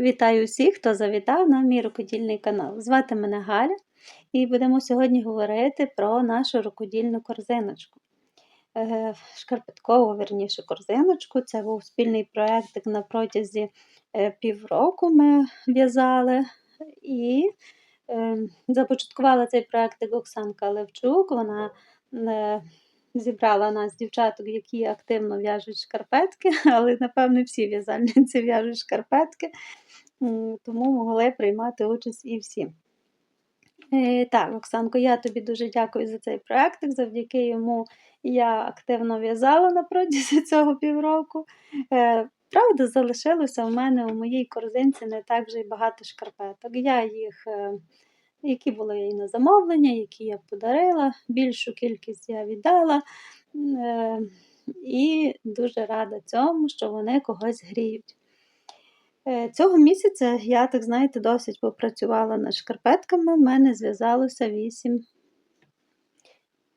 Вітаю усіх, хто завітав на мій рукодільний канал. Звати мене Галя, і будемо сьогодні говорити про нашу рукодільну корзиночку. Е, Шкарпеткову, верніше, корзиночку. Це був спільний проєкт на протязі е, півроку ми в'язали. І е, започаткувала цей проєкт Оксанка Левчук. Вона зібрала нас, дівчаток, які активно в'яжуть шкарпетки, але, напевно, всі в'язальниці в'яжуть шкарпетки, тому могли приймати участь і всі. Е, Так, Оксанко, я тобі дуже дякую за цей проєкт. Завдяки йому я активно в'язала на протязі цього півроку. Е, Правда, залишилося в мене у моїй корзинці не так вже й багато шкарпеток. Я їх, е, які були і на замовлення, які я подарила, більшу кількість я віддала. І дуже рада цьому, що вони когось гріють. Е, Цього місяця я, так знаєте, досить попрацювала над шкарпетками. У мене зв'язалося 8,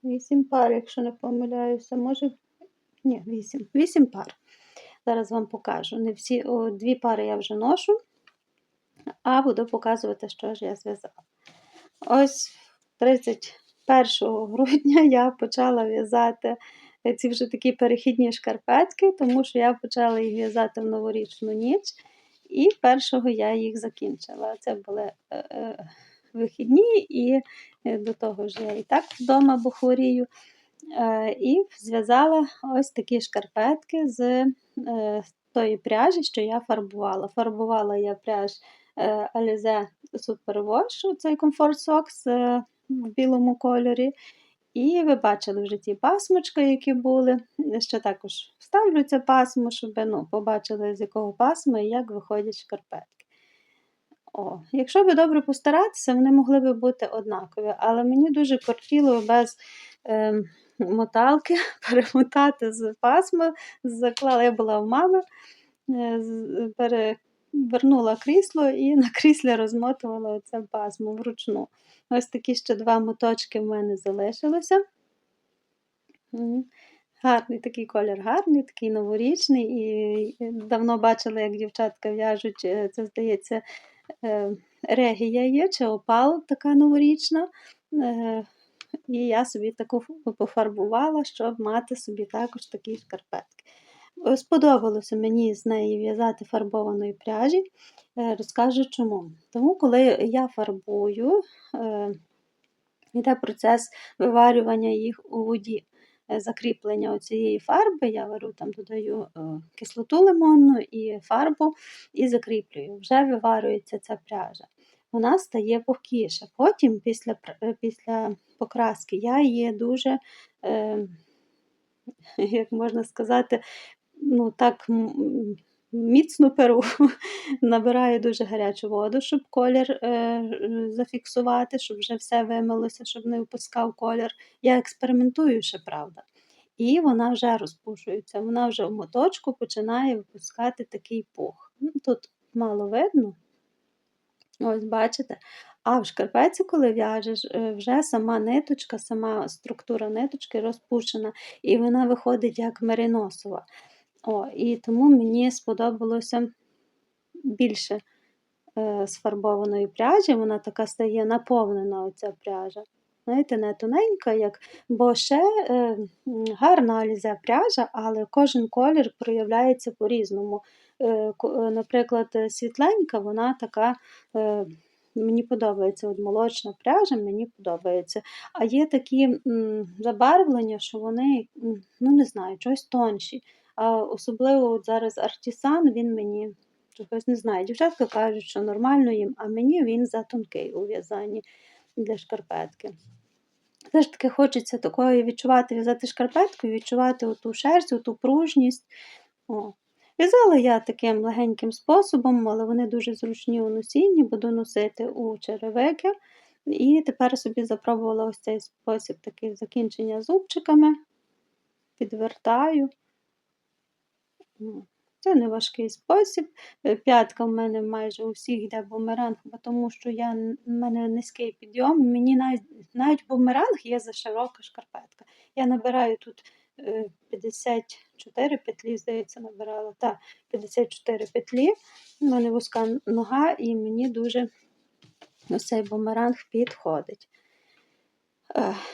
8 пар, якщо не помиляюся, може. Ні, 8. 8 пар. Зараз вам покажу. Не всі, о, дві пари я вже ношу, а буду показувати, що ж я зв'язала. Ось 31 грудня я почала в'язати ці вже такі перехідні шкарпетки, тому що я почала їх в'язати в новорічну ніч, і першого я їх закінчила. Це були е, е, вихідні, і е, до того ж я і так вдома бо хворію. І зв'язала ось такі шкарпетки з тої пряжі, що я фарбувала. Фарбувала я пряж Alize Superwash, цей Socks е, в білому кольорі. І ви бачили вже ті пасмочки, які були. Ще також вставлю це пасмо, щоб ну, побачили, з якого пасма і як виходять шкарпетки. О, Якщо би добре постаратися, вони могли би бути однакові, але мені дуже кортіло без е, моталки перемотати з пасма, заклала, я була в мами, е, з- перевернула крісло і на кріслі розмотувала оце пасмо вручну. Ось такі ще два моточки в мене залишилося. Гарний такий колір, гарний, такий новорічний. І давно бачила, як дівчатка в'яжуть, е, це здається, е, регія є, чи опал така новорічна. Е, І я собі таку пофарбувала, щоб мати собі також такі шкарпетки. Е, Сподобалося мені з неї в'язати фарбованої пряжі. Е, Розкажу чому. Тому, коли я фарбую, е, йде процес виварювання їх у воді. Закріплення цієї фарби, я варю там, додаю кислоту лимонну і фарбу і закріплюю. Вже виварюється ця пряжа. Вона стає пухкіша. Потім, після, після покраски, я її дуже, як можна сказати, ну так м, міцно перу, набираю дуже гарячу воду, щоб колір е, зафіксувати, щоб вже все вимилося, щоб не випускав колір. Я експериментую ще, правда. І вона вже розпушується, вона вже в моточку починає випускати такий пух. Ну, Тут мало видно, ось бачите. А в шкарпеці, коли в'яжеш, е, вже сама ниточка, сама структура ниточки розпушена, і вона виходить як мериносова. О, і тому мені сподобалося більше е, сфарбованої пряжі, вона така стає наповнена оця пряжа. Знаєте, не тоненька, як, бо ще е, гарна алізе пряжа, але кожен колір проявляється по-різному. Е, е, наприклад, е, світленька, вона така. Е, Мені подобається от молочна пряжа, мені подобається. А є такі м, забарвлення, що вони, ну не знаю, щось тонші. Особливо от зараз артісан, він мені чогось не знаю. Дівчатка кажуть, що нормально їм, а мені він затонкий у в'язанні для шкарпетки. Все ж таки хочеться такої відчувати, в'язати шкарпетку, відчувати оту шерсть, оту пружність. О. В'язала я таким легеньким способом, але вони дуже зручні у носінні, буду носити у черевики. І тепер собі запробувала ось цей спосіб такий закінчення зубчиками, підвертаю. Ну, Це не важкий спосіб. Е, П'ятка в мене майже у всіх йде бумеранг, бо тому що я, в мене низький підйом. Мені навіть, навіть бумеранг є за широка шкарпетка. Я набираю тут е, 54 петлі, здається, набирала. Так, 54 петлі. У мене вузька нога, і мені дуже цей бумеранг підходить.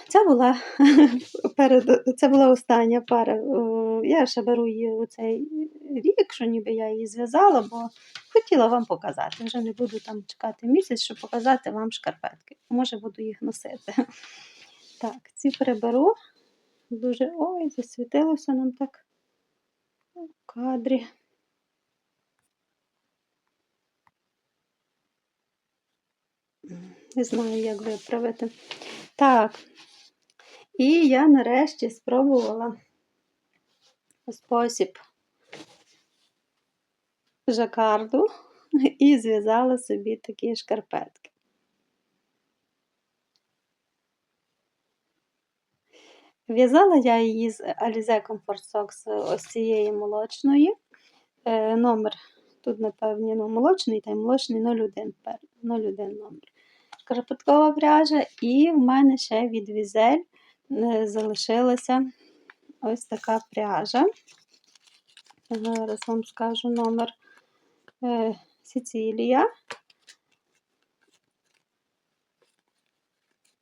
Це була, це була остання пара. Е, Я ще беру її у цей рік, що ніби я її зв'язала, бо хотіла вам показати. Вже не буду там чекати місяць, щоб показати вам шкарпетки. Може, буду їх носити. Так, ці приберу. Дуже ой, засвітилося нам так у кадрі. Не знаю, як виправити. Так. І я нарешті спробувала спосіб жакарду і зв'язала собі такі шкарпетки. В'язала я її з Alize Comfort Socks ось цієї молочної. Е, номер тут, напевні, ну, молочний та й молочний 01, 01 номер. Шкарпеткова пряжа, і в мене ще від Візель е, залишилася ось така пряжа. Зараз вам скажу номер е, Сицилія.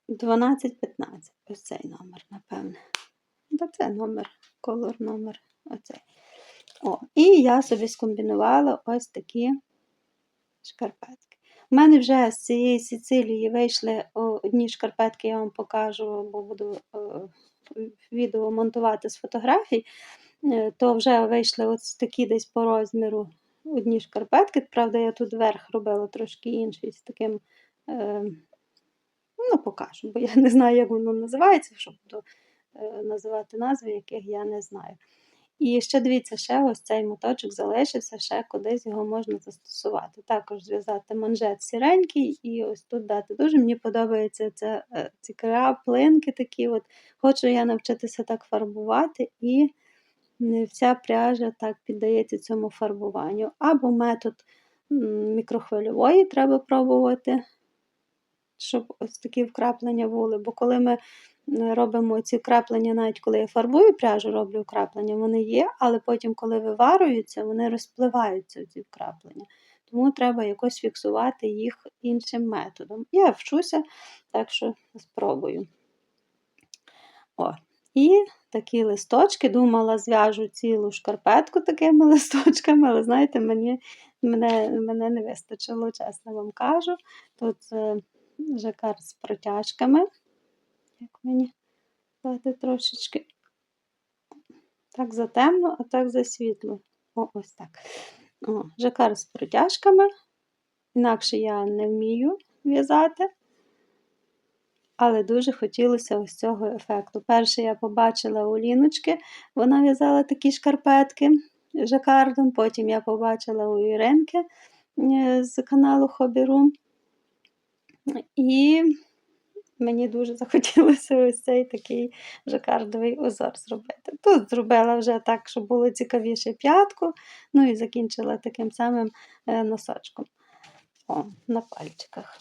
1215. Ось цей номер, напевне. Та це номер, колор номер. Оцей. О, і я собі скомбінувала ось такі шкарпетки. У мене вже з цієї Сицилії вийшли одні шкарпетки, я вам покажу, бо буду е, відео монтувати з фотографій. Е, То вже вийшли ось такі десь по розміру одні шкарпетки. Правда, я тут верх робила трошки інший з таким. Е, Ну, покажу, бо я не знаю, як воно називається, щоб буду називати назви, яких я не знаю. І ще дивіться, ще ось цей моточок залишився, ще кудись його можна застосувати. Також зв'язати манжет сіренький і ось тут дати. Дуже мені подобається це, е, ці краплинки такі. от. Хочу я навчитися так фарбувати, і вся пряжа так піддається цьому фарбуванню. Або метод мікрохвильової треба пробувати щоб ось такі вкраплення були. Бо коли ми робимо ці вкраплення, навіть коли я фарбую пряжу, роблю вкраплення, вони є, але потім, коли виварюються, вони розпливаються ці вкраплення. Тому треба якось фіксувати їх іншим методом. Я вчуся, так що спробую. О, І такі листочки, думала, зв'яжу цілу шкарпетку такими листочками, але знаєте, мені, мене, мене не вистачило, чесно вам кажу. Тут е, жакар з протяжками. Як мені дати трошечки так затемно, а так засвітло. О, ось так. О, жакар з протяжками. Інакше я не вмію в'язати. Але дуже хотілося ось цього ефекту. Перше я побачила у Ліночки, вона в'язала такі шкарпетки жакардом, потім я побачила у Іринки е, з каналу Hobby Room. І мені дуже захотілося ось цей такий жакардовий узор зробити. Тут зробила вже так, щоб було цікавіше п'ятку, ну і закінчила таким самим е, носочком О, на пальчиках.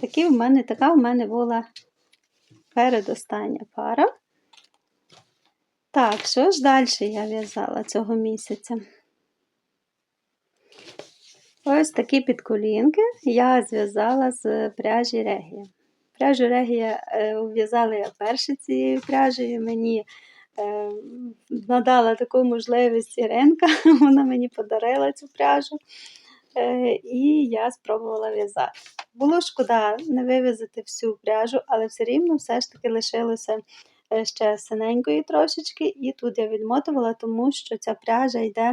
Такі в мене, така в мене була передостання пара. Так, що ж далі я в'язала цього місяця? Ось такі підколінки я зв'язала з пряжі Регія. Пряжу Регія е, в'язала я перше цією пряжею. Мені е, надала таку можливість Іринка, вона мені подарила цю пряжу. Е, і я спробувала в'язати. Було шкода не вив'язати всю пряжу, але все рівно все ж таки лишилося ще синенької трошечки, і тут я відмотувала, тому що ця пряжа йде.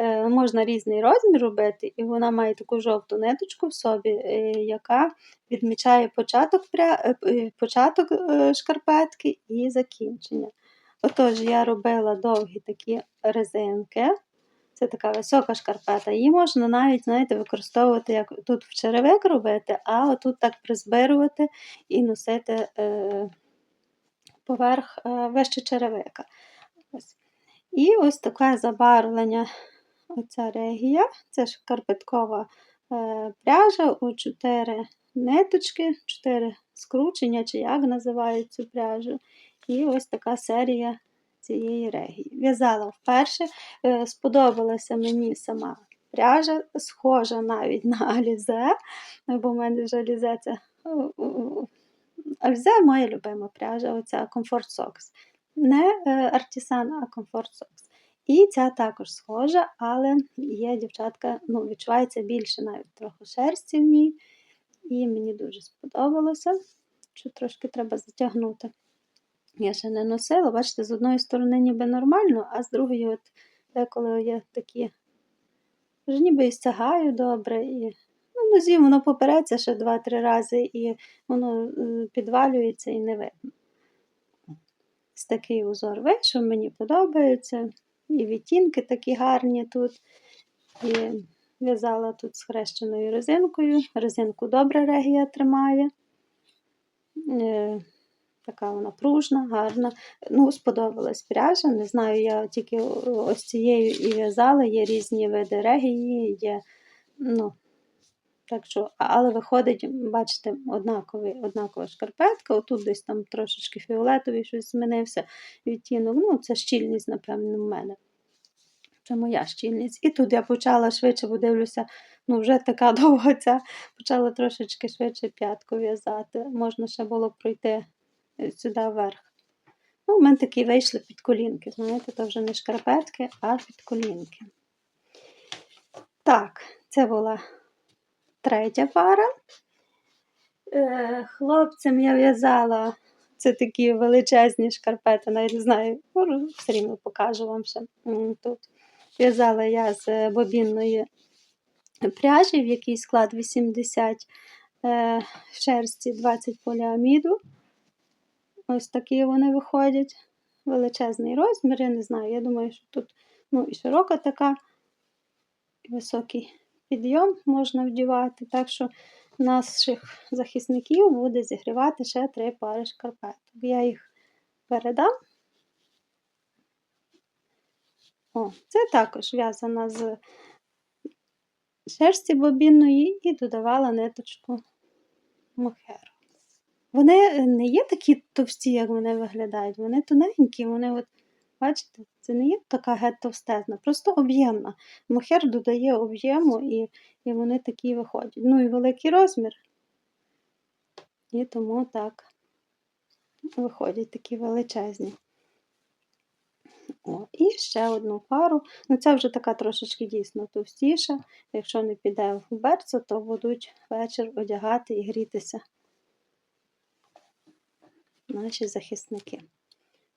Е, можна різний розмір робити, і вона має таку жовту ниточку в собі, е, яка відмічає початок е, початок шкарпетки і закінчення. Отож, я робила довгі такі резинки. Це така висока шкарпета. Її можна навіть, знаєте, використовувати, як тут в черевик робити, а отут так призбирувати і носити поверх вище черевика. І ось таке забарвлення оця регія. Це шкарпеткова е, пряжа у 4 ниточки, 4 скручення, чи як називають цю пряжу. І ось така серія цієї регії. В'язала вперше, е, сподобалася мені сама пряжа, схожа навіть на Алізе, бо в мене вже Алізе це Альзе моя любима пряжа, оця Comfort Socks. Не е, Artisan, а Comfort Socks. І ця також схожа, але є дівчатка, ну, відчувається більше навіть трохи шерсті в ній. І мені дуже сподобалося, що трошки треба затягнути. Я ще не носила, бачите, з одної сторони ніби нормально, а з другої, от деколи є такі, вже ніби і стягаю добре, і Ну, нозі воно попереться ще два-три рази, і воно е, підвалюється і не видно. Ось такий узор вийшов, мені подобається. І відтінки такі гарні тут. І в'язала тут з хрещеною резинкою. Резинку добре регія тримає. Е, Така вона пружна, гарна. Ну, сподобалась пряжа. Не знаю, я тільки ось цією і в'язала, є різні види регії, є, ну, так що, але виходить, бачите, однаковий, однакова шкарпетка. Отут десь там трошечки фіолетовий щось змінився відтінок. Ну, це щільність, напевно, в мене. Це моя щільність. І тут я почала швидше, бо дивлюся, ну вже така довга ця, почала трошечки швидше п'ятку в'язати. Можна ще було пройти е, сюди вверх. Ну, У мене такі вийшли під колінки. Знаєте, то вже не шкарпетки, а під колінки. Так, це була третя пара. Е, Хлопцям я в'язала це такі величезні шкарпети, навіть не знаю, ну, все рівно покажу вам ще тут. В'язала я з бобінної пряжі, в якій склад 80 е, шерсті, 20 поліаміду. Ось такі вони виходять. Величезний розмір, я не знаю. Я думаю, що тут ну, і широка така, і високий підйом можна вдівати. Так що наших захисників буде зігрівати ще три пари шкарпеток. Я їх передам. О, це також в'язана з шерсті бобінної і додавала ниточку мохеру. Вони не є такі товсті, як вони виглядають, вони тоненькі, вони от Бачите, це не є така геть товстезна, просто об'ємна. Мохер додає об'єму і і вони такі виходять. Ну і великий розмір. І тому так виходять такі величезні. О, І ще одну пару. Ну, Це вже така трошечки дійсно товстіша. Якщо не піде в берцо, то будуть вечір одягати і грітися наші захисники.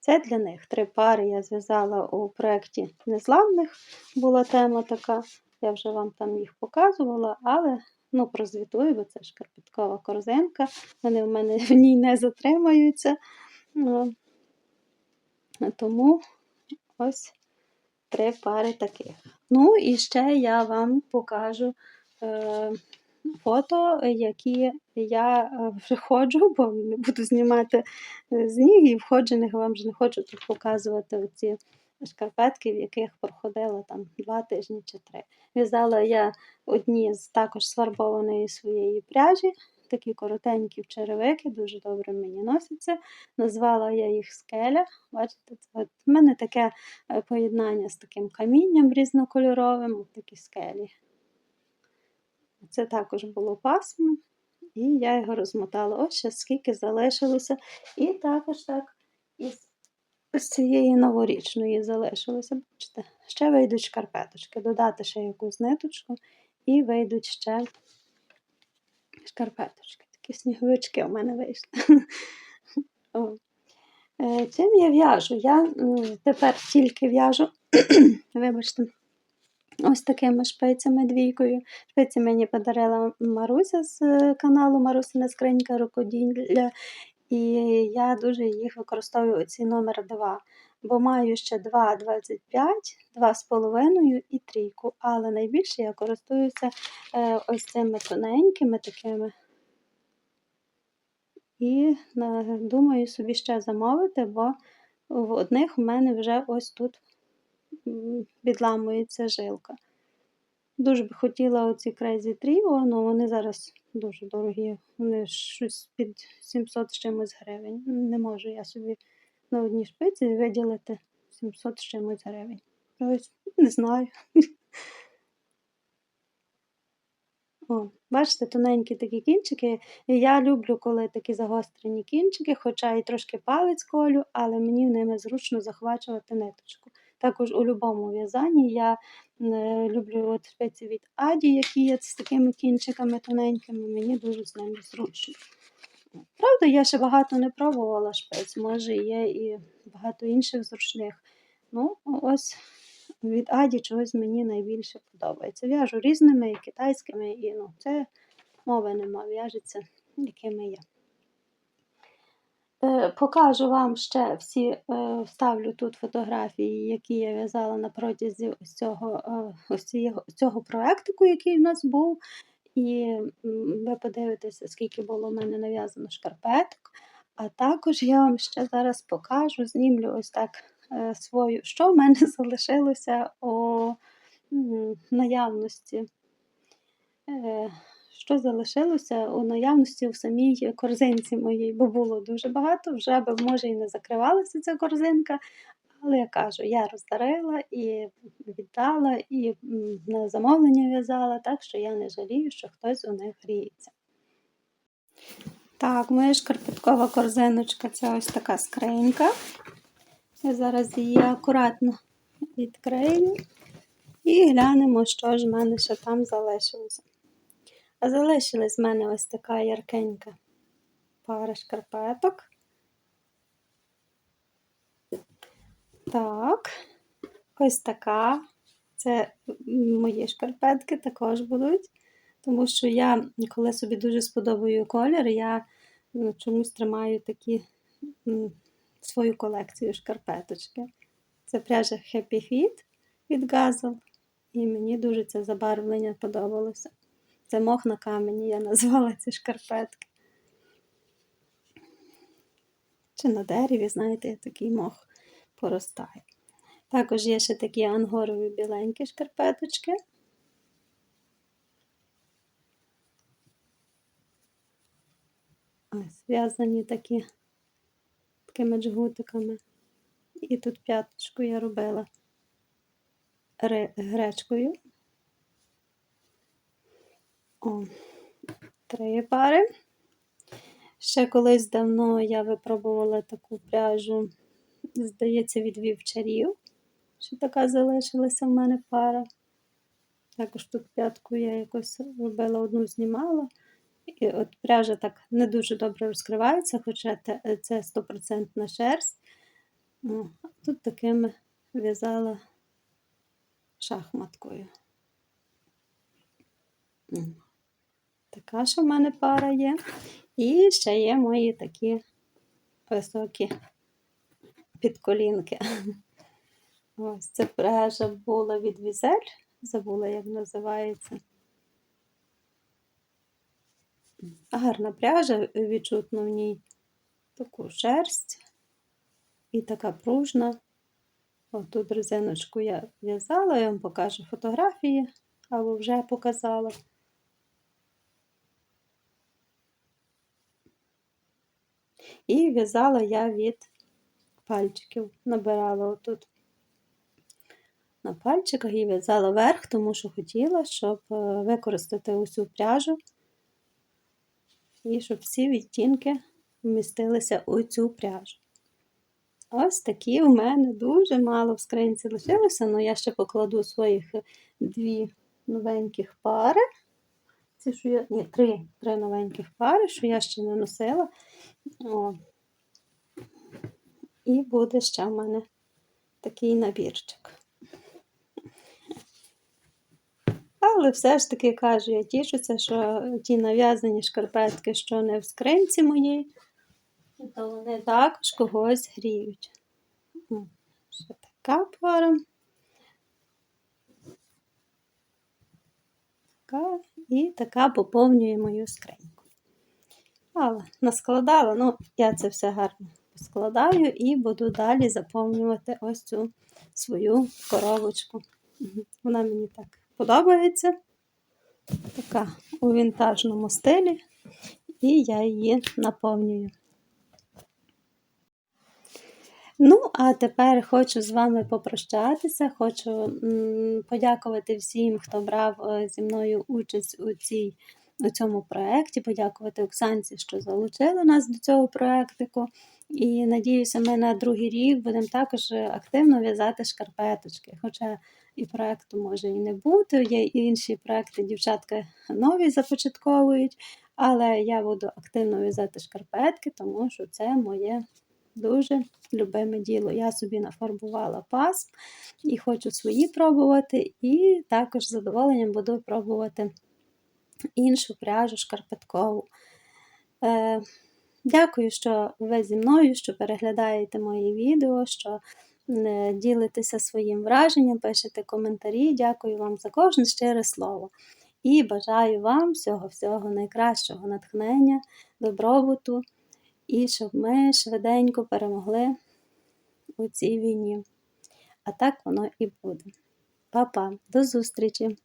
Це для них три пари я зв'язала у проєкті Незламних. Була тема така, я вже вам там їх показувала, але ну, прозвітую, бо це шкарпеткова корзинка. Вони в мене в ній не затримаються. Ну, тому ось три пари таких. Ну, і ще я вам покажу. Е фото, які я е, вже ходжу, бо не буду знімати е, з ніг і входжених вам вже не хочу тут показувати оці шкарпетки, в яких проходила там два тижні чи три. В'язала я одні з також сфарбованої своєї пряжі. Такі коротенькі черевики, дуже добре мені носяться. Назвала я їх скеля. Бачите, це от в мене таке е, поєднання з таким камінням різнокольоровим, такі скелі. Це також було пасмо, і я його розмотала. Ось ще скільки залишилося. І також так із цієї новорічної залишилося. Бачите, ще вийдуть шкарпеточки. Додати ще якусь ниточку, і вийдуть ще шкарпеточки. Такі сніговички у мене вийшли. Е, чим я в'яжу? Я тепер тільки в'яжу, вибачте. Ось такими шпицями двійкою. Шпиці мені подарила Маруся з е, каналу Марусина Скринька рукоділля. І я дуже їх використовую оці номер 2. Бо маю ще 2,25, 2,5 і трійку. Але найбільше я користуюся е, ось цими тоненькими такими. І думаю собі ще замовити, бо в одних у мене вже ось тут відламується жилка. Дуже б хотіла оці Crazy Trio, але вони зараз дуже дорогі. Вони щось під 700 з чимось гривень. Не можу я собі на одній шпиці виділити 700 з чимось гривень. Ось, не знаю. О, бачите, тоненькі такі кінчики. Я люблю, коли такі загострені кінчики, хоча і трошки палець колю, але мені ними зручно захвачувати ниточку. Також у будь-якому в'язанні я е, люблю от шпиці від Аді, які є з такими кінчиками тоненькими, мені дуже з ними зручно. Правда, я ще багато не пробувала шпиць, може є і багато інших зручних. Ну, ось від Аді чогось мені найбільше подобається. В'яжу різними і китайськими, і ну, це мови нема, в'яжеться, якими є. Е, Покажу вам ще всі, е, вставлю тут фотографії, які я в'язала на протязі цього, е, цього, цього проектику, який в нас був. І ви подивитеся, скільки було в мене нав'язано шкарпеток. А також я вам ще зараз покажу, знімлю ось так свою, що в мене залишилося у наявності. Що залишилося у наявності в самій корзинці моїй, бо було дуже багато, вже би, може, і не закривалася ця корзинка. Але я кажу, я роздарила і віддала, і на замовлення в'язала, так що я не жалію, що хтось у них гріється. Так, моя шкарпеткова корзиночка це ось така скринька. Я зараз її акуратно відкрию і глянемо, що ж в мене ще там залишилося. А залишилась в мене ось така яркенька пара шкарпеток. Так, ось така. Це мої шкарпетки також будуть. Тому що я, коли собі дуже сподобаю колір, я ну, чомусь тримаю такі свою колекцію шкарпеточки. Це пряжа Happy Fit від Газел. І мені дуже це забарвлення подобалося. Це мох на камені, я назвала ці шкарпетки. Чи на дереві, знаєте, такий мох поростає. Також є ще такі ангорові біленькі шкарпеточки. Ось, зв'язані такі такими джгутиками. І тут п'яточку я робила гречкою. О, три пари. Ще колись давно я випробувала таку пряжу, здається, від вівчарів. Що така залишилася в мене пара. Також тут п'ятку я якось робила, одну знімала. І от пряжа так не дуже добре розкривається, хоча це 100% шерсть. А тут такими в'язала шахматкою. Така ж у мене пара є. І ще є мої такі високі підколінки. Ось це пряжа була від візель, забула, як називається. Гарна пряжа, відчутно в ній таку шерсть і така пружна. Ось тут резиночку я в'язала, я вам покажу фотографії, або вже показала. І в'язала я від пальчиків, набирала отут на пальчиках і в'язала верх, тому що хотіла, щоб е, використати усю пряжу і щоб всі відтінки вмістилися у цю пряжу. Ось такі у мене дуже мало в скринці лишилося, але я ще покладу своїх дві новеньких пари. Ці, що я, ні, три три новеньких пари, що я ще не носила. О. І буде ще в мене такий набірчик. Але все ж таки кажу, я тішуся, що ті нав'язані шкарпетки, що не в скринці моїй, то вони також когось гріють. Ще така пара. Така і така поповнює мою скриньку. Але наскладала, ну, я це все гарно складаю і буду далі заповнювати ось цю свою коробочку. Вона мені так подобається. Така у вінтажному стилі, і я її наповнюю. Ну, а тепер хочу з вами попрощатися. Хочу подякувати всім, хто брав е, зі мною участь у, цій, у цьому проєкті, подякувати Оксанці, що залучили нас до цього проєктику. І надіюся, ми на другий рік будемо також активно в'язати шкарпеточки. Хоча і проєкту може і не бути, є інші проєкти, дівчатка нові започатковують, але я буду активно в'язати шкарпетки, тому що це моє дуже любиме діло. Я собі нафарбувала пас і хочу свої пробувати, і також з задоволенням буду пробувати іншу пряжу шкарпеткову. Е, Дякую, що ви зі мною, що переглядаєте мої відео, що е, ділитеся своїм враженням, пишете коментарі. Дякую вам за кожне щире слово. І бажаю вам всього-всього найкращого натхнення, добробуту і щоб ми швиденько перемогли у цій війні. А так воно і буде. Па-па, до зустрічі!